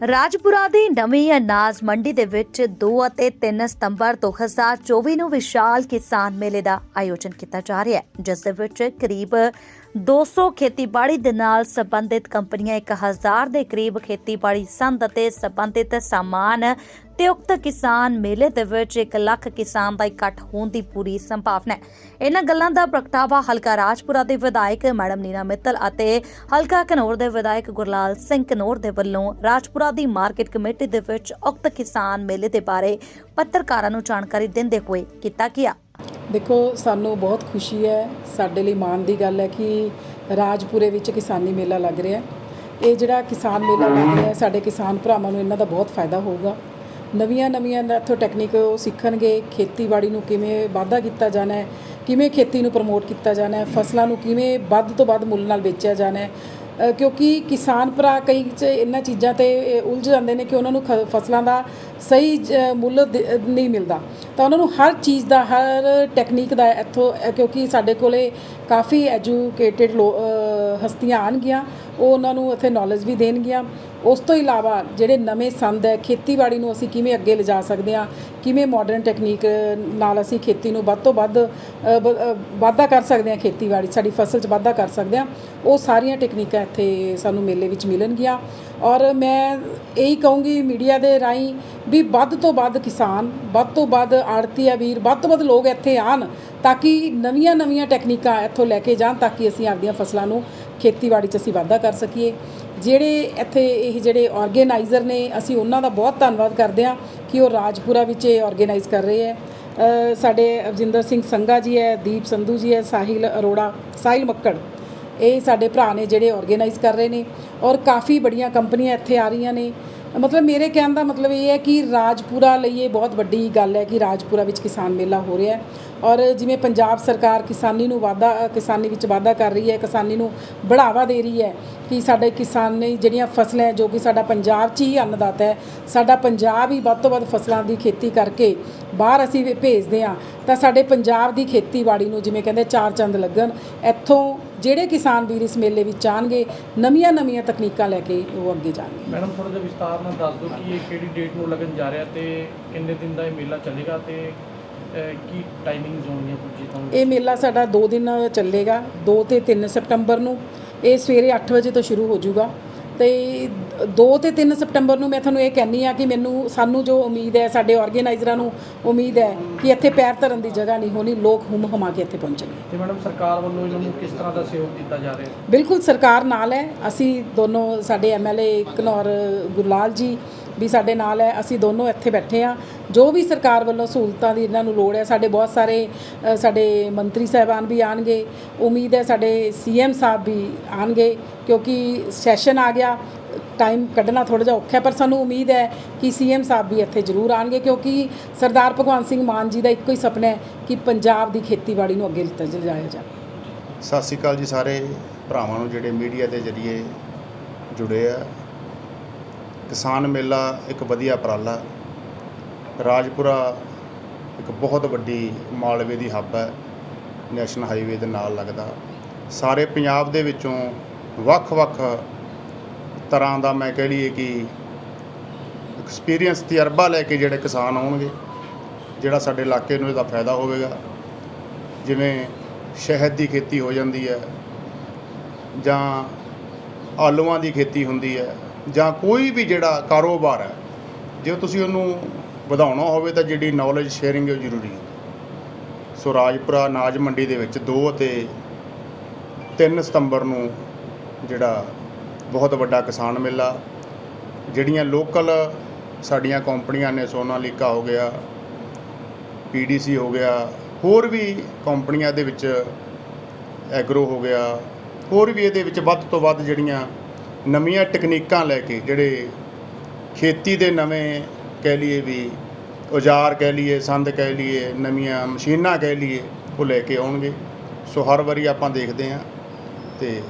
ਰਾਜਪੁਰਾ ਦੀ ਨਵੀਂ ਅਨਾਜ ਮੰਡੀ ਦੇ ਵਿੱਚ 2 ਅਤੇ 3 ਸਤੰਬਰ 2024 ਨੂੰ ਵਿਸ਼ਾਲ ਕਿਸਾਨ ਮੇਲੇ ਦਾ ਆਯੋਜਨ ਕੀਤਾ ਜਾ ਰਿਹਾ ਹੈ, ਜਿਸ ਦੇ ਵਿੱਚ ਕਰੀਬ 200 ਖੇਤੀਬਾੜੀ ਦੇ ਨਾਲ ਸੰਬੰਧਿਤ ਕੰਪਨੀਆਂ 1000 ਦੇ ਕਰੀਬ ਖੇਤੀਬਾੜੀ ਸੰਦ ਅਤੇ ਸੰਬੰਧਿਤ ਸਾਮਾਨ ਤੇ ਉਕਤ ਕਿਸਾਨ ਮੇਲੇ ਦੇ ਵਿੱਚ 1 ਲੱਖ ਕਿਸਾਨ ਦਾ ਇਕੱਠ ਹੋਣ ਦੀ ਪੂਰੀ ਸੰਭਾਵਨਾ ਹੈ। ਇਹਨਾਂ ਗੱਲਾਂ ਦਾ ਪ੍ਰਗਟਾਵਾ ਹਲਕਾ ਰਾਜਪੁਰਾ ਦੇ ਵਿਧਾਇਕ ਮੈਡਮ ਨੀਨਾ ਮਿੱਤਲ ਅਤੇ ਹਲਕਾ ਘਨੌਰ ਦੇ ਵਿਧਾਇਕ ਗੁਰਲਾਲ ਸਿੰਘ ਘਨੌਰ ਦੇ ਵੱਲੋਂ ਰਾਜਪੁਰਾ ਦੀ ਮਾਰਕੀਟ ਕਮੇਟੀ ਦੇ ਵਿੱਚ ਉਕਤ ਕਿਸਾਨ ਮੇਲੇ ਦੇ ਬਾਰੇ ਪੱਤਰਕਾਰਾਂ ਨੂੰ ਜਾਣਕਾਰੀ ਦਿੰਦੇ ਹੋਏ ਕੀਤਾ ਗਿਆ। ਦੇਖੋ, ਸਾਨੂੰ ਬਹੁਤ ਖੁਸ਼ੀ ਹੈ, ਸਾਡੇ ਲਈ ਮਾਣ ਦੀ ਗੱਲ ਹੈ ਕਿ ਰਾਜਪੁਰੇ ਵਿੱਚ ਕਿਸਾਨੀ ਮੇਲਾ ਲੱਗ ਰਿਹਾ ਇਹ ਜਿਹੜਾ ਕਿਸਾਨ ਮੇਲਾ ਲੱਗ ਰਿਹਾ ਸਾਡੇ ਕਿਸਾਨ ਭਰਾਵਾਂ ਨੂੰ ਇਹਨਾਂ ਦਾ ਬਹੁਤ ਫਾਇਦਾ ਹੋਊਗਾ। ਨਵੀਆਂ ਨਵੀਆਂ ਇੱਥੋਂ ਟੈਕਨੀਕ ਉਹ ਸਿੱਖਣਗੇ, ਖੇਤੀਬਾੜੀ ਨੂੰ ਕਿਵੇਂ ਵਾਧਾ ਕੀਤਾ ਜਾਣਾ ਹੈ, ਕਿਵੇਂ ਖੇਤੀ ਨੂੰ ਪ੍ਰਮੋਟ ਕੀਤਾ ਜਾਣਾ ਹੈ, ਫਸਲਾਂ ਨੂੰ ਕਿਵੇਂ ਵੱਧ ਤੋਂ ਵੱਧ ਮੁੱਲ ਨਾਲ ਵੇਚਿਆ ਜਾਣਾ ਹੈ। ਕਿਉਂਕਿ ਕਿਸਾਨ ਭਰਾ ਕਈ ਚ ਇਹਨਾਂ ਚੀਜ਼ਾਂ ਤੇ ਉਲਝ ਜਾਂਦੇ ਨੇ ਕਿ ਉਹਨਾਂ ਨੂੰ ਖ- ਫਸਲਾਂ ਦਾ ਸਹੀ ਮੁੱਲ ਦੇ- ਨਹੀਂ ਮਿਲਦਾ। ਤਾਂ ਉਹਨਾਂ ਨੂੰ ਹਰ ਚੀਜ਼ ਦਾ, ਹਰ ਟੈਕਨੀਕ ਦਾ ਇੱਥੋਂ ਕਿਉਂਕਿ ਸਾਡੇ ਕੋਲੇ ਕਾਫੀ ਐਜੂਕੇਟਿਡ ਹਸਤੀਆਂ ਆਣਗੀਆਂ ਉਹ ਉਹਨਾਂ ਨੂੰ ਇੱਥੇ ਨੌਲੇਜ ਵੀ ਦੇਣਗੀਆਂ। ਉਸ ਤੋਂ ਇਲਾਵਾ ਜਿਹੜੇ ਨਵੇਂ ਸੰਦ ਹੈ, ਖੇਤੀਬਾੜੀ ਨੂੰ ਅਸੀਂ ਕਿਵੇਂ ਅੱਗੇ ਲਿਜਾ ਸਕਦੇ ਹਾਂ, ਕਿਵੇਂ ਮਾਡਰਨ ਟੈਕਨੀਕ ਨਾਲ ਅਸੀਂ ਖੇਤੀ ਨੂੰ ਵੱਧ ਤੋਂ ਵੱਧ ਵਾਧਾ ਕਰ ਸਕਦੇ ਹਾਂ, ਖੇਤੀਬਾੜੀ ਸਾਡੀ ਫਸਲ 'ਚ ਵਾਧਾ ਕਰ ਸਕਦੇ ਹਾਂ, ਉਹ ਸਾਰੀਆਂ ਟੈਕਨੀਕਾਂ ਇੱਥੇ ਸਾਨੂੰ ਮੇਲੇ ਵਿੱਚ ਮਿਲਣਗੀਆਂ। ਔਰ ਮੈਂ ਇਹੀ ਕਹੂੰਗੀ ਮੀਡੀਆ ਦੇ ਰਾਹੀਂ ਵੀ ਵੱਧ ਤੋਂ ਵੱਧ ਕਿਸਾਨ, ਵੱਧ ਤੋਂ ਵੱਧ ਆੜਤੀਆ ਵੀਰ, ਵੱਧ ਤੋਂ ਵੱਧ ਲੋਕ ਇੱਥੇ ਆਣ ਤਾਂ ਕਿ ਨਵੀਆਂ ਨਵੀਆਂ ਟੈਕਨੀਕਾਂ ਇੱਥੋਂ ਲੈ ਕੇ ਜਾਣ ਤਾਂ ਕਿ ਅਸੀਂ ਆਪਦੀਆਂ ਫਸਲਾਂ ਨੂੰ ਖੇਤੀਬਾੜੀ 'ਚ ਅਸੀਂ ਵਾਧਾ ਕਰ ਸਕੀਏ। ਜਿਹੜੇ ਇੱਥੇ ਇਹ ਜਿਹੜੇ ਆਰਗੇਨਾਈਜ਼ਰ ਨੇ, ਅਸੀਂ ਉਹਨਾਂ ਦਾ ਬਹੁਤ ਧੰਨਵਾਦ ਕਰਦੇ ਹਾਂ ਕਿ ਉਹ ਰਾਜਪੁਰਾ ਵਿੱਚ ਇਹ ਆਰਗੇਨਾਈਜ਼ ਕਰ ਰਹੇ ਹੈ। ਸਾਡੇ ਅਰਜਿੰਦਰ ਸਿੰਘ ਸੰਘਾ ਜੀ ਹੈ, ਦੀਪ ਸੰਧੂ ਜੀ ਹੈ, ਸਾਹਿਲ ਅਰੋੜਾ, ਸਾਹਿਲ ਮੱਕੜ, ਇਹ ਸਾਡੇ ਭਰਾ ਨੇ ਜਿਹੜੇ ਆਰਗੇਨਾਈਜ਼ ਕਰ ਰਹੇ ਨੇ ਔਰ ਕਾਫੀ ਬੜੀਆਂ ਕੰਪਨੀਆਂ ਇੱਥੇ ਆ ਰਹੀਆਂ ਨੇ। ਮਤਲਬ ਮੇਰੇ ਕਹਿਣ ਦਾ ਮਤਲਬ ਇਹ ਹੈ ਕਿ ਰਾਜਪੁਰਾ ਲਈ ਇਹ ਬਹੁਤ ਵੱਡੀ ਗੱਲ ਹੈ ਕਿ ਰਾਜਪੁਰਾ ਵਿੱਚ ਕਿਸਾਨ ਮੇਲਾ ਹੋ ਰਿਹਾ ਹੈ। ਔਰ ਜਿਵੇਂ ਪੰਜਾਬ ਸਰਕਾਰ ਕਿਸਾਨੀ ਨੂੰ ਵਾਧਾ, ਕਿਸਾਨੀ ਵਿੱਚ ਵਾਧਾ ਕਰ ਰਹੀ ਹੈ, ਕਿਸਾਨੀ ਨੂੰ ਬੜਾਵਾ ਦੇ ਰਹੀ ਹੈ ਕਿ ਸਾਡੇ ਕਿਸਾਨੀ ਜਿਹੜੀਆਂ ਫਸਲਾਂ ਜੋ ਕਿ ਸਾਡਾ ਪੰਜਾਬ 'ਚ ਹੀ ਅੰਨਦਾਤਾ ਹੈ, ਸਾਡਾ ਪੰਜਾਬ ਹੀ ਵੱਧ ਤੋਂ ਵੱਧ ਫਸਲਾਂ ਦੀ ਖੇਤੀ ਕਰਕੇ ਬਾਹਰ ਅਸੀਂ ਭੇਜਦੇ ਹਾਂ, ਤਾਂ ਸਾਡੇ ਪੰਜਾਬ ਦੀ ਖੇਤੀਬਾੜੀ ਨੂੰ ਜਿਵੇਂ ਕਹਿੰਦੇ ਚਾਰ ਚੰਦ ਲੱਗਣ, ਇੱਥੋਂ ਜਿਹੜੇ ਕਿਸਾਨ ਵੀਰ ਇਸ ਮੇਲੇ ਵਿੱਚ ਆਉਣਗੇ, ਨਵੀਆਂ ਨਵੀਆਂ ਤਕਨੀਕਾਂ ਲੈ ਕੇ ਉਹ ਅੱਗੇ ਜਾਣਗੇ। ਮੈਡਮ ਥੋੜਾ ਜਿਹਾ ਵਿਸਤਾਰ ਨਾਲ ਦੱਸ ਦਿਓ ਕਿ ਇਹ ਕਿਹੜੀ ਡੇਟ ਨੂੰ ਲੱਗਣ ਜਾ ਰਿਹਾ ਤੇ ਕਿੰਨੇ ਦਿਨ ਦਾ ਇਹ ਮੇਲਾ ਚੱਲੇਗਾ ਤੇ ਕੀ ਟਾਈਮਿੰਗਸ ਹੋਣਗੀਆਂ ਕੁਝ ਜੀ ਤੁਹਾਨੂੰ ਇਹ ਮੇਲਾ ਸਾਡਾ 2 ਦਿਨ ਚੱਲੇਗਾ 2 ਤੇ 3 ਸਤੰਬਰ ਨੂੰ। ਇਹ ਸਵੇਰੇ 8 ਵਜੇ ਤੋਂ ਸ਼ੁਰੂ ਹੋ ਜਾਊਗਾ। ਤੇ 2 ਤੇ 3 ਸਤੰਬਰ ਨੂੰ ਮੈਂ ਤੁਹਾਨੂੰ ਇਹ ਕਹਿੰਨੀ ਆ ਕਿ ਮੈਨੂੰ ਸਾਨੂੰ ਜੋ ਉਮੀਦ ਹੈ ਸਾਡੇ ਆਰਗੇਨਾਈਜ਼ਰਾਂ ਨੂੰ ਉਮੀਦ ਹੈ ਕਿ ਇੱਥੇ ਪੈਰ ਧਰਨ ਦੀ ਜਗ੍ਹਾ ਨਹੀਂ ਹੋਣੀ ਲੋਕ ਹੁਮ ਹਮਾ ਕੇ ਇੱਥੇ ਪਹੁੰਚਣਗੇ। ਤੇ ਮੈਡਮ ਸਰਕਾਰ ਵੱਲੋਂ ਇਹਨਾਂ ਨੂੰ ਕਿਸ ਤਰ੍ਹਾਂ ਦਾ ਸਹਿਯੋਗ ਦਿੱਤਾ ਜਾ ਰਿਹਾ? ਹੈ ਬਿਲਕੁਲ ਸਰਕਾਰ ਨਾਲ ਹੈ। ਅਸੀਂ ਦੋਨੋਂ ਸਾਡੇ ਐਮਐਲਏ ਘਨੌਰ ਗੁਰਲਾਲ ਜੀ ਵੀ ਸਾਡੇ ਨਾਲ ਹੈ। ਅਸੀਂ ਦੋਨੋਂ ਇੱਥੇ ਬੈਠੇ ਆ ਜੋ ਵੀ ਸਰਕਾਰ ਵੱਲੋਂ ਸਹੂਲਤਾਂ ਦੀ ਇਹਨਾਂ ਨੂੰ ਲੋੜ ਹੈ, ਸਾਡੇ ਬਹੁਤ ਸਾਰੇ ਸਾਡੇ ਮੰਤਰੀ ਸਾਹਿਬਾਨ ਵੀ ਆਣਗੇ ਉਮੀਦ ਹੈ ਸਾਡੇ ਸੀਐਮ ਸਾਹਿਬ ਵੀ ਆਣਗੇ ਕਿਉਂਕਿ ਸੈਸ਼ਨ ਆ ਗਿਆ, ਟਾਈਮ ਕੱਢਣਾ ਥੋੜਾ ਜਿਹਾ ਔਖਾ ਪਰ ਸਾਨੂੰ ਉਮੀਦ ਹੈ ਕਿ ਸੀਐਮ ਸਾਹਿਬ ਵੀ ਇੱਥੇ ਜ਼ਰੂਰ ਆਣਗੇ ਕਿਉਂਕਿ ਸਰਦਾਰ ਭਗਵੰਤ ਸਿੰਘ ਮਾਨ ਜੀ ਦਾ ਇੱਕੋ ਹੀ ਸੁਪਨਾ ਹੈ ਕਿ ਪੰਜਾਬ ਦੀ ਖੇਤੀਬਾੜੀ ਨੂੰ ਅੱਗੇ ਲਿਜਾਇਆ ਜਾਵੇ। ਸਤਿ ਸ਼੍ਰੀ ਅਕਾਲ ਜੀ ਸਾਰੇ ਭਰਾਵਾਂ ਨੂੰ, ਜਿਹੜੇ ਮੀਡੀਆ ਦੇ ਜ਼ਰੀਏ ਜੁੜੇ ਆ। ਕਿਸਾਨ ਮੇਲਾ ਇੱਕ ਵਧੀਆ ਉਪਰਾਲਾ ਰਾਜਪੁਰਾ ਇੱਕ ਬਹੁਤ ਵੱਡੀ ਮਾਲਵੇ ਦੀ ਹੱਬ ਹੈ, ਨੈਸ਼ਨਲ ਹਾਈਵੇ ਦੇ ਨਾਲ ਲੱਗਦਾ। ਸਾਰੇ ਪੰਜਾਬ ਦੇ ਵਿੱਚੋਂ ਵੱਖ-ਵੱਖ ਤਰ੍ਹਾਂ ਦਾ ਮੈਂ ਕਹਿ ਲਈਏ ਕਿ ਐਕਸਪੀਰੀਅੰਸ ਤਜਰਬਾ ਲੈ ਕੇ ਜਿਹੜੇ ਕਿਸਾਨ ਆਉਣਗੇ, ਜਿਹੜਾ ਸਾਡੇ ਇਲਾਕੇ ਨੂੰ ਇਹਦਾ ਫਾਇਦਾ ਹੋਵੇਗਾ। ਜਿਵੇਂ ਸ਼ਹਿਦ ਦੀ ਖੇਤੀ ਹੋ ਜਾਂਦੀ ਹੈ, ਜਾਂ ਆਲੂਆਂ ਦੀ ਖੇਤੀ ਹੁੰਦੀ ਹੈ, ਜਾਂ ਕੋਈ ਵੀ ਜਿਹੜਾ ਕਾਰੋਬਾਰ ਹੈ, ਜੇ ਤੁਸੀਂ ਉਹਨੂੰ ਵਧਾਉਣਾ ਹੋਵੇ ਤਾਂ ਜਿਹੜੀ ਨੌਲੇਜ ਸ਼ੇਅਰਿੰਗ ਹੈ ਉਹ ਜ਼ਰੂਰੀ ਹੈ। ਸੋ ਰਾਜਪੁਰਾ ਅਨਾਜ ਮੰਡੀ ਦੇ ਵਿੱਚ 2 ਅਤੇ 3 ਸਤੰਬਰ ਨੂੰ ਜਿਹੜਾ ਬਹੁਤ ਵੱਡਾ ਕਿਸਾਨ ਮੇਲਾ, ਜਿਹੜੀਆਂ ਲੋਕਲ ਸਾਡੀਆਂ ਕੰਪਨੀਆਂ ਨੇ ਸੋਨਾਲੀਕਾ ਹੋ ਗਿਆ ਪੀਡੀਸੀ ਹੋ ਗਿਆ, ਹੋਰ ਵੀ ਕੰਪਨੀਆਂ ਦੇ ਵਿੱਚ ਐਗਰੋ ਹੋ ਗਿਆ, ਹੋਰ ਵੀ ਇਹਦੇ ਵਿੱਚ ਵੱਧ ਤੋਂ ਵੱਧ ਜਿਹੜੀਆਂ ਨਵੀਆਂ ਟੈਕਨੀਕਾਂ ਲੈ ਕੇ ਜਿਹੜੇ ਖੇਤੀ ਦੇ ਨਵੇਂ ਕਹਿ ਲਈਏ ਵੀ ਔਜ਼ਾਰ ਕਹਿ ਲਈਏ, ਸੰਦ ਕਹਿ ਲਈਏ, ਨਵੀਆਂ ਮਸ਼ੀਨਾਂ ਕਹਿ ਲਈਏ, ਉਹ ਲੈ ਕੇ ਆਉਣਗੇ। ਸੋ ਹਰ ਵਾਰੀ ਆਪਾਂ ਦੇਖਦੇ ਹਾਂ ਤੇ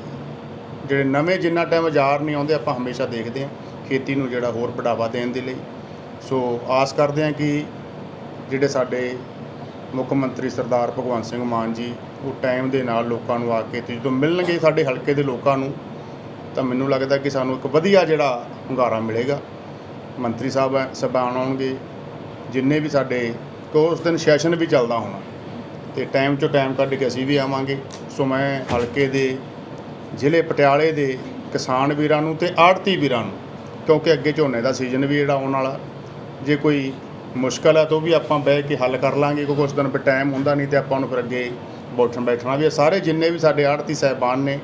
ਜਿਹੜੇ ਨਵੇਂ ਜਿੰਨਾ ਟਾਈਮ ਔਜ਼ਾਰ ਨਹੀਂ ਆਉਂਦੇ, ਆਪਾਂ ਹਮੇਸ਼ਾ ਦੇਖਦੇ ਹਾਂ ਖੇਤੀ ਨੂੰ ਜਿਹੜਾ ਹੋਰ ਬੜਾਵਾ ਦੇਣ ਦੇ ਲਈ। ਸੋ ਆਸ ਕਰਦੇ ਹਾਂ ਕਿ ਜਿਹੜੇ ਸਾਡੇ ਮੁੱਖ ਮੰਤਰੀ ਸਰਦਾਰ ਭਗਵੰਤ ਸਿੰਘ ਮਾਨ ਜੀ, ਉਹ ਟਾਈਮ ਦੇ ਨਾਲ ਲੋਕਾਂ ਨੂੰ ਆ ਕੇ ਤੇ ਜਦੋਂ ਮਿਲਣਗੇ ਸਾਡੇ ਹਲਕੇ ਦੇ ਲੋਕਾਂ ਨੂੰ, ਤਾਂ ਮੈਨੂੰ ਲੱਗਦਾ ਕਿ ਸਾਨੂੰ ਇੱਕ ਵਧੀਆ ਜਿਹੜਾ ਹੁੰਗਾਰਾ ਮਿਲੇਗਾ। ਮੰਤਰੀ ਸਾਹਿਬ ਸਾਹਿਬਾਨ ਆਉਣਗੇ। ਜਿੰਨੇ ਵੀ ਸਾਡੇ ਕੋ ਉਸ ਦਿਨ ਸੈਸ਼ਨ ਵੀ ਚੱਲਦਾ ਹੋਣਾ। ਤੇ ਟਾਈਮ ਚੋਂ ਟਾਈਮ ਕੱਢ ਕੇ ਅਸੀਂ ਵੀ ਆਵਾਂਗੇ। ਸੋ ਮੈਂ ਹਲਕੇ ਦੇ, ਜ਼ਿਲ੍ਹੇ ਪਟਿਆਲੇ ਦੇ ਕਿਸਾਨ ਵੀਰਾਂ ਨੂੰ ਤੇ ਆੜਤੀ ਵੀਰਾਂ ਨੂੰ, ਕਿਉਂਕਿ ਅੱਗੇ ਝੋਨੇ ਦਾ ਸੀਜ਼ਨ ਵੀ ਜਿਹੜਾ ਆਉਣ ਵਾਲਾ, ਜੇ ਕੋਈ ਮੁਸ਼ਕਲ ਹੈ ਤਾਂ ਉਹ ਵੀ ਆਪਾਂ ਬਹਿ ਕੇ ਹੱਲ ਕਰ ਲਾਂਗੇ, ਕਿਉਂਕਿ ਉਸ ਦਿਨ ਫਿਰ ਟਾਈਮ ਹੁੰਦਾ ਨਹੀਂ ਤੇ ਆਪਾਂ ਉਹਨੂੰ ਫਿਰ ਅੱਗੇ ਬੈਠਣ ਬੈਠਣਾ ਵੀ ਸਾਰੇ ਜਿੰਨੇ ਵੀ ਸਾਡੇ ਆੜਤੀ ਸਹਿਬਾਨ ਨੇ,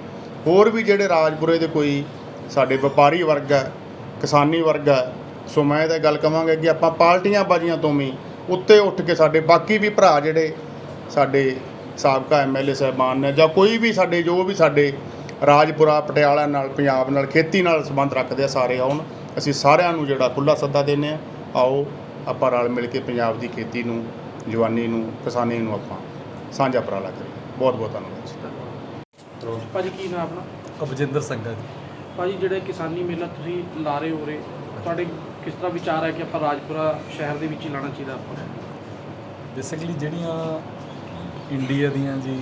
ਹੋਰ ਵੀ ਜਿਹੜੇ ਰਾਜਪੁਰੇ ਦੇ ਕੋਈ ਸਾਡੇ ਵਪਾਰੀ ਵਰਗ ਹੈ ਕਿਸਾਨੀ ਵਰਗ ਹੈ ਸੋ ਮੈਂ ਇਹ ਤਾਂ ਗੱਲ ਕਵਾਂਗਾ ਕਿ ਆਪਾਂ ਪਾਰਟੀਆਂ ਬਾਜੀਆਂ ਤੋਂ ਵੀ ਉੱਤੇ ਉੱਠ ਕੇ ਸਾਡੇ ਬਾਕੀ ਵੀ ਭਰਾ ਜਿਹੜੇ ਸਾਡੇ ਸਾਬਕਾ ਐਮਐਲਏ ਸਾਹਿਬਾਨ ਨੇ ਜਾਂ ਕੋਈ ਵੀ ਸਾਡੇ ਜੋ ਵੀ ਸਾਡੇ ਰਾਜਪੁਰਾ ਪਟਿਆਲਾ ਨਾਲ ਪੰਜਾਬ ਨਾਲ ਖੇਤੀ ਨਾਲ ਸੰਬੰਧ ਰੱਖਦੇ ਆ ਸਾਰੇ ਆਉਣ ਅਸੀਂ ਸਾਰਿਆਂ ਨੂੰ ਜਿਹੜਾ ਖੁੱਲਾ ਸੱਦਾ ਦਿੰਦੇ ਆ ਆਓ ਆਪਾਂ ਰਲ ਮਿਲ ਕੇ ਪੰਜਾਬ ਦੀ ਖੇਤੀ ਨੂੰ ਜਵਾਨੀ ਨੂੰ ਕਿਸਾਨੀ ਨੂੰ ਆਪਾਂ ਸਾਂਝਾ ਉਪਰਾਲਾ ਕਰੀਏ। ਬਹੁਤ ਬਹੁਤ ਧੰਨਵਾਦ ਜੀ। ਭਾਜੀ ਕੀ ਨਾਮ ਆਪਣਾ? ਅਬਜਿੰਦਰ ਸਿੰਘ ਜੀ। ਭਾਜੀ ਜਿਹੜੇ ਕਿਸਾਨੀ ਮੇਲਾ ਤੁਸੀਂ ਲਾ ਰਹੇ ਹੋ ਰੇ ਤੁਹਾਡੇ ਕਿਸ ਤਰ੍ਹਾਂ ਵਿਚਾਰ ਹੈ ਕਿ ਆਪਾਂ ਰਾਜਪੁਰਾ ਸ਼ਹਿਰ ਦੇ ਵਿੱਚ ਹੀ ਲਾਣਾ ਚਾਹੀਦਾ ਆਪਾਂ? ਬੇਸਿਕਲੀ ਜਿਹੜੀਆਂ ਇੰਡੀਆ ਦੀਆਂ ਜੀ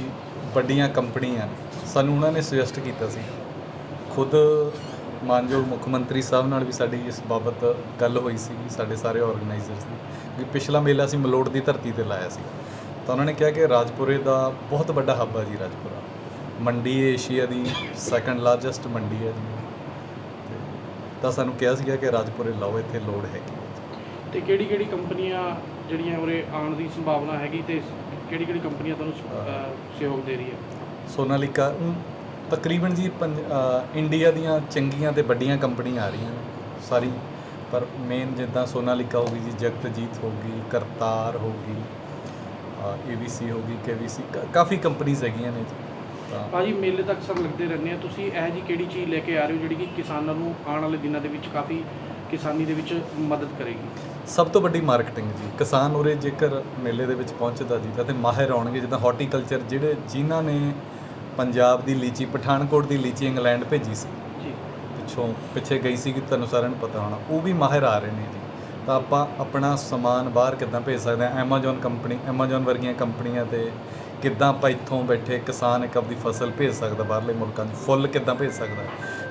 ਵੱਡੀਆਂ ਕੰਪਨੀਆਂ ਸਾਨੂੰ ਉਹਨਾਂ ਨੇ ਸੁਜੈਸਟ ਕੀਤਾ ਸੀ। ਖੁਦ ਮਾਨਯੋਗ ਮੁੱਖ ਮੰਤਰੀ ਸਾਹਿਬ ਨਾਲ ਵੀ ਸਾਡੀ ਇਸ ਬਾਬਤ ਗੱਲ ਹੋਈ ਸੀ, ਸਾਡੇ ਸਾਰੇ ਆਰਗੇਨਾਈਜ਼ਰਸ ਦੀ, ਵੀ ਪਿਛਲਾ ਮੇਲਾ ਅਸੀਂ ਮਲੋਟ ਦੀ ਧਰਤੀ ਤੇ ਲਾਇਆ ਸੀ। ਤਾਂ ਉਹਨਾਂ ਨੇ ਕਿਹਾ ਕਿ ਰਾਜਪੁਰੇ ਦਾ ਬਹੁਤ ਵੱਡਾ ਹੱਬ ਆ ਜੀ ਰਾਜਪੁਰਾ। ਮੰਡੀ ਏਸ਼ੀਆ ਦੀ ਸੈਕੰਡ ਲਾਰਜੈਸਟ ਮੰਡੀ ਹੈ ਜੀ। ਤਾਂ ਸਾਨੂੰ ਕਿਹਾ ਸੀਗਾ ਕਿ ਰਾਜਪੁਰੇ ਲਾਓ ਇੱਥੇ ਲੋੜ ਹੈਗੀ। ਤੇ ਕਿਹੜੀ ਕਿਹੜੀ ਕੰਪਨੀਆਂ ਜਿਹੜੀਆਂ ਉਰੇ ਆਉਣ ਦੀ ਸੰਭਾਵਨਾ ਹੈਗੀ ਤੇ ਕਿਹੜੀ ਕਿਹੜੀ ਕੰਪਨੀਆਂ ਤੁਹਾਨੂੰ ਸਹਿਯੋਗ ਦੇ ਰਹੀ ਹੈ? ਸੋਨਾਲੀਕਾ ਊਂ ਤਕਰੀਬਨ ਜੀ ਪੰਜ ਅ, ਇੰਡੀਆ ਦੀਆਂ ਚੰਗੀਆਂ ਤੇ ਵੱਡੀਆਂ ਕੰਪਨੀਆਂ ਆ ਰਹੀਆਂ ਨੇ ਸਾਰੀ ਪਰ ਮੇਨ ਜਿੱਦਾਂ ਸੋਨਾਲੀਕਾ ਹੋ ਗਈ ਜੀ ਜਗਤਜੀਤ ਹੋ ਗਈ ਕਰਤਾਰ ਹੋ ਗਈ ਏਬੀਸੀ ਹੋ ਗਈ ਕੇਬੀਸੀ ਕਾਫੀ ਕੰਪਨੀਆਂ ਹੈਗੀਆਂ ਨੇ ਜੀ। ਭਾਜੀ ਮੇਲੇ ਤਾਂ ਅਕਸਰ ਲੱਗਦੇ ਰਹਿੰਦੇ ਆ। ਤੁਸੀਂ ਇਹ ਜੀ ਕਿਹੜੀ ਚੀਜ਼ ਲੈ ਕੇ ਆ ਰਹੇ ਹੋ ਜਿਹੜੀ ਕਿ ਕਿਸਾਨਾਂ ਨੂੰ ਆਉਣ ਵਾਲੇ ਦਿਨਾਂ ਦੇ ਵਿੱਚ ਕਾਫੀ ਕਿਸਾਨੀ ਦੇ ਵਿੱਚ ਮਦਦ ਕਰੇਗੀ? ਸਭ ਤੋਂ ਵੱਡੀ ਮਾਰਕੀਟਿੰਗ ਜੀ। ਕਿਸਾਨ ਉਰੇ ਜੇਕਰ ਮੇਲੇ ਦੇ ਵਿੱਚ ਪਹੁੰਚਦਾ ਜੀ ਤਾਂ ਤੇ ਮਾਹਿਰ ਆਉਣਗੇ ਜਿੱਦਾਂ ਹਾਰਟੀਕਲਚਰ ਜਿਹੜੇ ਜਿਨ੍ਹਾਂ ਨੇ ਪੰਜਾਬ ਦੀ ਲੀਚੀ ਪਠਾਨਕੋਟ ਦੀ ਲੀਚੀ ਇੰਗਲੈਂਡ ਭੇਜੀ ਸੀ। ਜੀ। ਪਿੱਛੋਂ ਪਿੱਛੇ ਗਈ ਸੀ ਕਿ ਤੁਹਾਨੂੰ ਸਾਰਿਆਂ ਨੂੰ ਪਤਾ ਹੋਣਾ। ਉਹ ਵੀ ਮਾਹਿਰ ਆ ਰਹੇ ਨੇ ਜੀ। ਤਾਂ ਆਪਾਂ ਆਪਣਾ ਸਮਾਨ ਬਾਹਰ ਕਿੱਦਾਂ ਭੇਜ ਸਕਦੇ ਹਾਂ? Amazon ਕੰਪਨੀ Amazon ਵਰਗੀਆਂ ਕੰਪਨੀਆਂ ਤੇ ਕਿੱਦਾਂ ਆਪਾਂ ਇੱਥੋਂ ਬੈਠੇ ਕਿਸਾਨ ਇੱਕ ਆਪਣੀ ਫਸਲ ਭੇਜ ਸਕਦਾ, ਬਾਹਰਲੇ ਮੁਲਕਾਂ ਨੂੰ ਫੁੱਲ ਕਿੱਦਾਂ ਭੇਜ ਸਕਦਾ।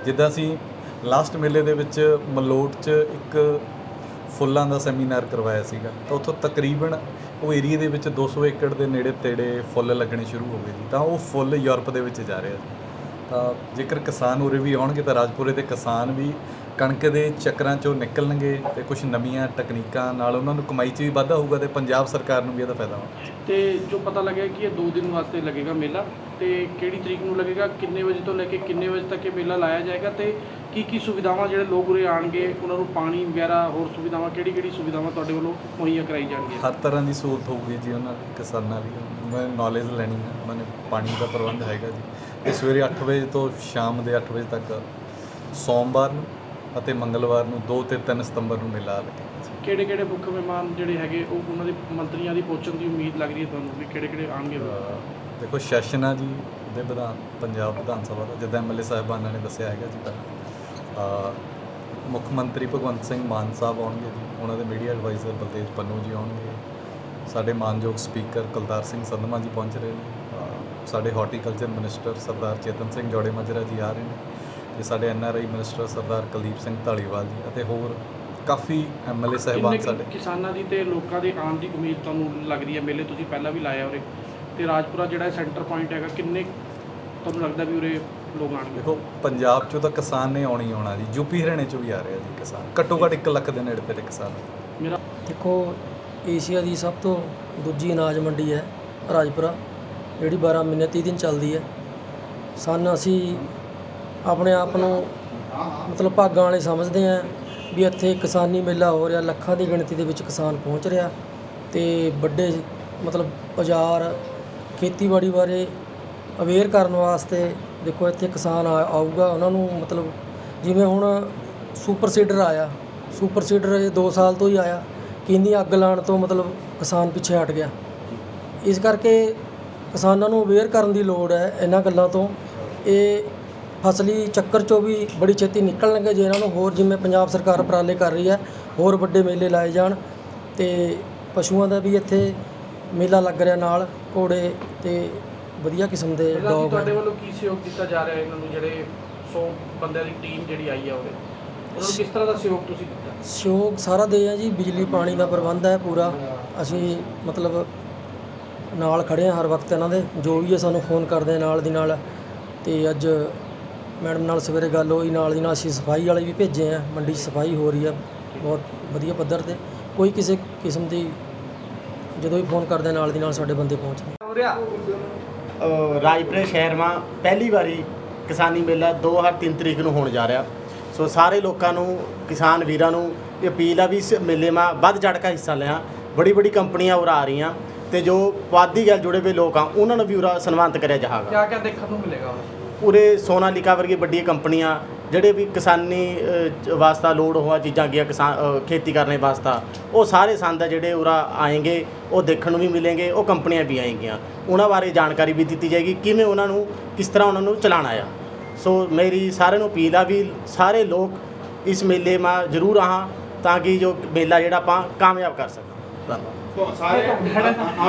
ਜਿੱਦਾਂ ਅਸੀਂ ਲਾਸਟ ਮੇਲੇ ਦੇ ਵਿੱਚ ਮਲੋਟ 'ਚ ਇੱਕ ਫੁੱਲਾਂ ਦਾ ਸੈਮੀਨਾਰ ਕਰਵਾਇਆ ਸੀਗਾ, ਤਾਂ ਉੱਥੋਂ ਤਕਰੀਬਨ ਉਹ ਏਰੀਆ ਦੇ ਵਿੱਚ 200 ਏਕੜ ਦੇ ਨੇੜੇ ਤੇੜੇ ਫੁੱਲ ਲੱਗਣੇ ਸ਼ੁਰੂ ਹੋ ਗਏ ਜੀ, ਤਾਂ ਉਹ ਫੁੱਲ ਯੂਰਪ ਦੇ ਵਿੱਚ ਜਾ ਰਿਹਾ। ਆ ਤਾਂ ਜੇਕਰ ਕਿਸਾਨ ਉਰੇ ਵੀ ਆਉਣਗੇ ਤਾਂ ਰਾਜਪੁਰੇ ਦੇ ਕਿਸਾਨ ਵੀ ਕਣਕ ਦੇ ਚੱਕਰਾਂ ਚੋਂ ਨਿਕਲਣਗੇ ਤੇ ਕੁਝ ਨਵੀਆਂ ਤਕਨੀਕਾਂ ਨਾਲ ਉਹਨਾਂ ਨੂੰ ਕਮਾਈ 'ਚ ਵੀ ਵਾਧਾ ਹੋਊਗਾ ਤੇ ਪੰਜਾਬ ਸਰਕਾਰ ਨੂੰ ਵੀ ਇਹਦਾ ਫਾਇਦਾ ਹੋਣਾ ਤੇ ਜੋ ਪਤਾ ਲੱਗਿਆ ਕਿ ਇਹ 2 ਦਿਨ ਵਾਸਤੇ ਲੱਗੇਗਾ ਮੇਲਾ ਤੇ ਕਿਹੜੀ ਤਰੀਕ ਨੂੰ ਲੱਗੇਗਾ ਕਿੰਨੇ ਵਜੇ ਤੋਂ ਲੈ ਕੇ ਕਿੰਨੇ ਵਜੇ ਤੱਕ ਇਹ ਮੇਲਾ ਲਾਇਆ ਜਾਏਗਾ ਤੇ ਕੀ ਕੀ ਸੁਵਿਧਾਵਾਂ ਜਿਹੜੇ ਲੋਕ ਉਰੇ ਆਣਗੇ ਉਹਨਾਂ ਨੂੰ ਪਾਣੀ ਵਗੈਰਾ ਹੋਰ ਸੁਵਿਧਾਵਾਂ ਕਿਹੜੀ ਕਿਹੜੀ ਸੁਵਿਧਾਵਾਂ ਤੁਹਾਡੇ ਵੱਲੋਂ ਮੁਹੱਈਆ ਕਰਾਈ ਜਾਣਗੀਆਂ? ਹਰ ਤਰ੍ਹਾਂ ਦੀ ਸਹੂਲਤ ਹੋਊਗੀ ਜੀ ਉਹਨਾਂ ਦੀ ਕਿਸਾਨਾਂ ਦੀ ਮੈਂ ਨੌਲੇਜ ਲੈਣੀ ਹੈ ਉਹਨਾਂ ਨੇ ਪਾਣੀ ਦਾ ਪ੍ਰਬੰਧ ਹੈਗਾ ਜੀ। ਇਹ ਸਵੇਰੇ 8 ਵਜੇ ਤੋਂ ਸ਼ਾਮ ਦੇ 8 ਵਜੇ ਤੱਕ ਸੋਮਵਾਰ ਨੂੰ ਅਤੇ ਮੰਗਲਵਾਰ ਨੂੰ 2 ਤੇ 3 ਸਤੰਬਰ ਨੂੰ ਮੇਲਾ ਲੱਗੇਗਾ ਕਿਹੜੇ ਕਿਹੜੇ ਮੁੱਖ ਮਹਿਮਾਨ ਜਿਹੜੇ ਹੈਗੇ ਉਹ ਉਹਨਾਂ ਦੇ ਮੰਤਰੀਆਂ ਦੀ ਪਹੁੰਚਣ ਦੀ ਉਮੀਦ ਲੱਗ ਰਹੀ ਹੈ ਤੁਹਾਨੂੰ ਵੀ ਕਿਹੜੇ ਕਿਹੜੇ ਆਣਗੇ ਦੇਖੋ ਸੈਸ਼ਨ ਆ ਜੀ ਦੇ ਵਿਧਾਨ ਪੰਜਾਬ ਵਿਧਾਨ ਸਭਾ ਦਾ ਜਿੱਦਾਂ ਐਮਐਲਏ ਸਾਹਿਬਾਨਾਂ ਨੇ ਦੱਸਿਆ ਹੈਗਾ ਜੀ ਪਹਿਲਾਂ। ਮੁੱਖ ਮੰਤਰੀ ਭਗਵੰਤ ਸਿੰਘ ਮਾਨ ਸਾਹਿਬ ਆਉਣਗੇ ਜੀ ਉਹਨਾਂ ਦੇ ਮੀਡੀਆ ਐਡਵਾਈਜ਼ਰ ਬਲਤੇਜ ਪੰਨੂ ਜੀ ਆਉਣਗੇ। ਸਾਡੇ ਮਾਨਯੋਗ ਸਪੀਕਰ ਕੁਲਤਾਰ ਸਿੰਘ ਸੰਧਮਾ ਜੀ ਪਹੁੰਚ ਰਹੇ ਨੇ। ਸਾਡੇ horticulture minister Sardar Chetan Singh Jouramajra ji ਆ ਰਹੇ ਨੇ। ਤੇ ਸਾਡੇ ਐਨਆਰਆਈ ਮਿਨਿਸਟਰ ਸਰਦਾਰ ਕੁਲਦੀਪ ਸਿੰਘ ਢਾਲੀਵਾਲ ਜੀ ਅਤੇ ਹੋਰ ਕਾਫੀ ਐਮਐਲਏ ਸਾਹਿਬਾਨ ਕਿੰਨੇ ਸਾਡੇ। ਕਿਸਾਨਾਂ ਦੀ ਤੇ ਲੋਕਾਂ ਦੇ ਆਉਣ ਦੀ ਉਮੀਦ ਤੁਹਾਨੂੰ ਲੱਗ ਰਹੀ ਹੈ? ਮੇਲੇ ਤੁਸੀਂ ਪਹਿਲਾਂ ਵੀ ਲਾਇਆ ਉਰੇ। ਤੇ ਰਾਜਪੁਰਾ ਜਿਹੜਾ ਸੈਂਟਰ ਪੁਆਇੰਟ ਹੈਗਾ ਕਿੰਨੇ ਤੁਹਾਨੂੰ ਲੱਗਦਾ ਵੀ ਉਰੇ ਲੋਕ ਆਣਗੇ ਦੇਖੋ ਪੰਜਾਬ ਚੋਂ ਤਾਂ ਕਿਸਾਨ ਨੇ ਆਉਣੀ ਆਉਣਾ ਜੀ। ਯੂਪੀ ਹਰਿਆਣੇ ਚੋਂ ਵੀ ਆ ਰਿਹਾ ਜੀ ਕਿਸਾਨ। ਘੱਟੋ ਘੱਟ 1 ਲੱਖ ਦੇ ਨੇੜੇ ਤੇੜੇ ਕਿਸਾਨ ਮੇਰਾ ਦੇਖੋ ਏਸ਼ੀਆ ਦੀ ਸਭ ਤੋਂ ਦੂਜੀ ਅਨਾਜ ਮੰਡੀ ਹੈ ਰਾਜਪੁਰਾ ਜਿਹੜੀ 12 ਮਹੀਨੇ 30 ਦਿਨ ਚੱਲਦੀ ਹੈ। ਸਨ ਅਸੀਂ ਆਪਣੇ ਆਪ ਨੂੰ ਮਤਲਬ ਭਾਗਾਂ ਵਾਲੇ ਸਮਝਦੇ ਹਾਂ ਵੀ ਇੱਥੇ ਕਿਸਾਨੀ ਮੇਲਾ ਹੋ ਰਿਹਾ, ਲੱਖਾਂ ਦੀ ਗਿਣਤੀ ਦੇ ਵਿੱਚ ਕਿਸਾਨ ਪਹੁੰਚ ਰਿਹਾ ਅਤੇ ਵੱਡੇ ਮਤਲਬ ਔਜ਼ਾਰ ਖੇਤੀਬਾੜੀ ਬਾਰੇ ਅਵੇਅਰ ਕਰਨ ਵਾਸਤੇ ਦੇਖੋ ਇੱਥੇ ਕਿਸਾਨ ਆ- ਆਊਗਾ, ਉਹਨਾਂ ਨੂੰ ਮਤਲਬ ਜਿਵੇਂ ਹੁਣ ਸੁਪਰ ਸੀਡਰ ਆਇਆ, ਸੁਪਰ ਸੀਡਰ ਇਹ 2 ਸਾਲ ਤੋਂ ਹੀ ਆਇਆ ਕਿੰਨੀ ਅੱਗ ਲਾਉਣ ਤੋਂ ਮਤਲਬ ਕਿਸਾਨ ਪਿੱਛੇ ਹਟ ਗਿਆ। ਇਸ ਕਰਕੇ ਕਿਸਾਨਾਂ ਨੂੰ ਅਵੇਅਰ ਕਰਨ ਦੀ ਲੋੜ ਹੈ ਇਹਨਾਂ ਗੱਲਾਂ ਤੋਂ। ਇਹ ਫਸਲੀ ਚੱਕਰ ਚੋਂ ਵੀ ਬੜੀ ਛੇਤੀ ਨਿਕਲਣਗੇ ਜੇ ਇਹਨਾਂ ਨੂੰ। ਹੋਰ ਜਿਵੇਂ ਪੰਜਾਬ ਸਰਕਾਰ ਉਪਰਾਲੇ ਕਰ ਰਹੀ ਹੈ ਹੋਰ ਵੱਡੇ ਮੇਲੇ ਲਾਏ ਜਾਣ ਤੇ ਪਸ਼ੂਆਂ ਦਾ ਵੀ ਇੱਥੇ ਮੇਲਾ ਲੱਗ ਰਿਹਾ ਨਾਲ ਘੋੜੇ ਤੇ ਵਧੀਆ ਕਿਸਮ ਦੇ ਪਹਿਲਾਂ ਵੀ ਡੌਗ ਤੁਹਾਡੇ ਵੱਲੋਂ ਕੀ ਸਹਿਯੋਗ ਦਿੱਤਾ ਜਾ ਰਿਹਾ ਇਹਨਾਂ ਨੂੰ ਜਿਹੜੇ 100 ਬੰਦਿਆਂ ਦੀ ਟੀਮ ਜਿਹੜੀ ਆਈ ਆ ਉਹਨਾਂ ਨੂੰ ਕਿਸ ਤਰ੍ਹਾਂ ਦਾ ਸਹਿਯੋਗ ਤੁਸੀਂ ਦਿੱਤਾ? ਸਹਿਯੋਗ ਸਾਰਾ ਦੇ ਆ ਜੀ ਬਿਜਲੀ ਪਾਣੀ ਦਾ ਪ੍ਰਬੰਧ ਹੈ ਪੂਰਾ। ਅਸੀਂ ਮਤਲਬ ਨਾਲ ਖੜੇ ਆ ਹਰ ਵਕਤ ਇਹਨਾਂ ਦੇ ਜੋ ਵੀ ਹੈ ਸਾਨੂੰ ਫੋਨ ਕਰਦੇ ਆ ਨਾਲ ਦੀ ਨਾਲ। ਤੇ ਅੱਜ ਮੈਡਮ ਨਾਲ ਸਵੇਰੇ ਗੱਲ ਹੋਈ ਨਾਲ ਦੀ ਨਾਲ ਅਸੀਂ ਸਫ਼ਾਈ ਵਾਲੇ ਵੀ ਭੇਜੇ ਆ ਮੰਡੀ 'ਚ ਸਫ਼ਾਈ ਹੋ ਰਹੀ ਆ ਬਹੁਤ ਵਧੀਆ ਪੱਧਰ ਤੇ। ਕੋਈ ਕਿਸੇ ਕਿਸਮ ਦੀ ਜਦੋਂ ਵੀ ਫੋਨ ਕਰਦੇ ਨਾਲ ਦੀ ਨਾਲ ਸਾਡੇ ਬੰਦੇ ਪਹੁੰਚਦੇ ਰਾਜਪੁਰੇ ਸ਼ਹਿਰ ਮਾ ਪਹਿਲੀ ਵਾਰੀ ਕਿਸਾਨੀ ਮੇਲਾ 2 ਹਰ 3 ਤਰੀਕ ਨੂੰ ਹੋਣ ਜਾ ਰਿਹਾ। ਸੋ ਸਾਰੇ ਲੋਕਾਂ ਨੂੰ ਕਿਸਾਨ ਵੀਰਾਂ ਨੂੰ ਇਹ ਅਪੀਲ ਆ ਵੀ ਇਸ ਮੇਲੇ ਮਾ ਵੱਧ ਚੜ੍ਹ ਕੇ ਹਿੱਸਾ ਲਿਆ। ਬੜੀ ਬੜੀ ਕੰਪਨੀਆਂ ਉਰਾ ਆ ਰਹੀਆਂ ਤੇ ਜੋ ਪੁਆਧੀ ਗੱਲ ਜੁੜੇ ਹੋਏ ਲੋਕ ਆ ਉਹਨਾਂ ਨੂੰ ਵੀ ਉਰਾ ਸਨਮਾਨਿਤ ਕਰਿਆ ਜਾਏਗਾ ਕਿਆ ਕਿਆ ਦੇਖਣ ਨੂੰ ਮਿਲੇਗਾ ਪੂਰੇ ਸੋਨਾਲੀਕਾ ਵਰਗੀ ਵੱਡੀਆਂ ਕੰਪਨੀਆਂ ਜਿਹੜੇ ਵੀ ਕਿਸਾਨੀ ਅ, ਵਾਸਤਾ ਲੋੜ ਹੋਆ ਚੀਜ਼ਾਂ ਗਿਆ ਕਿਸਾਨ ਖੇਤੀ ਕਰਨੇ ਵਾਸਤਾ ਉਹ ਸਾਰੇ ਸੰਦ ਆ ਜਿਹੜੇ ਉਰਾ ਆਏਗੇ ਉਹ ਦੇਖਣ ਨੂੰ ਵੀ ਮਿਲेंगे ਉਹ ਕੰਪਨੀਆਂ ਵੀ ਆਏਗੀਆਂ। ਉਹਨਾਂ ਬਾਰੇ ਜਾਣਕਾਰੀ ਵੀ ਦਿੱਤੀ ਜਾਏਗੀ ਕਿਵੇਂ ਉਹਨਾਂ ਨੂੰ ਕਿਸ ਤਰ੍ਹਾਂ ਉਹਨਾਂ ਨੂੰ ਚਲਾਉਣਾ ਆ। ਸੋ ਮੇਰੀ ਸਾਰਿਆਂ ਨੂੰ ਅਪੀਲ ਆ ਵੀ ਸਾਰੇ ਲੋਕ ਇਸ ਮੇਲੇ ਮਾ ਜ਼ਰੂਰ ਆਹਾਂ ਤਾਂ ਕਿ ਜੋ ਮੇਲਾ ਜਿਹੜਾ ਆਪਾਂ ਕਾਮਯਾਬ ਕਰ ਸਕਾਂ ਧੰਨਵਾਦ।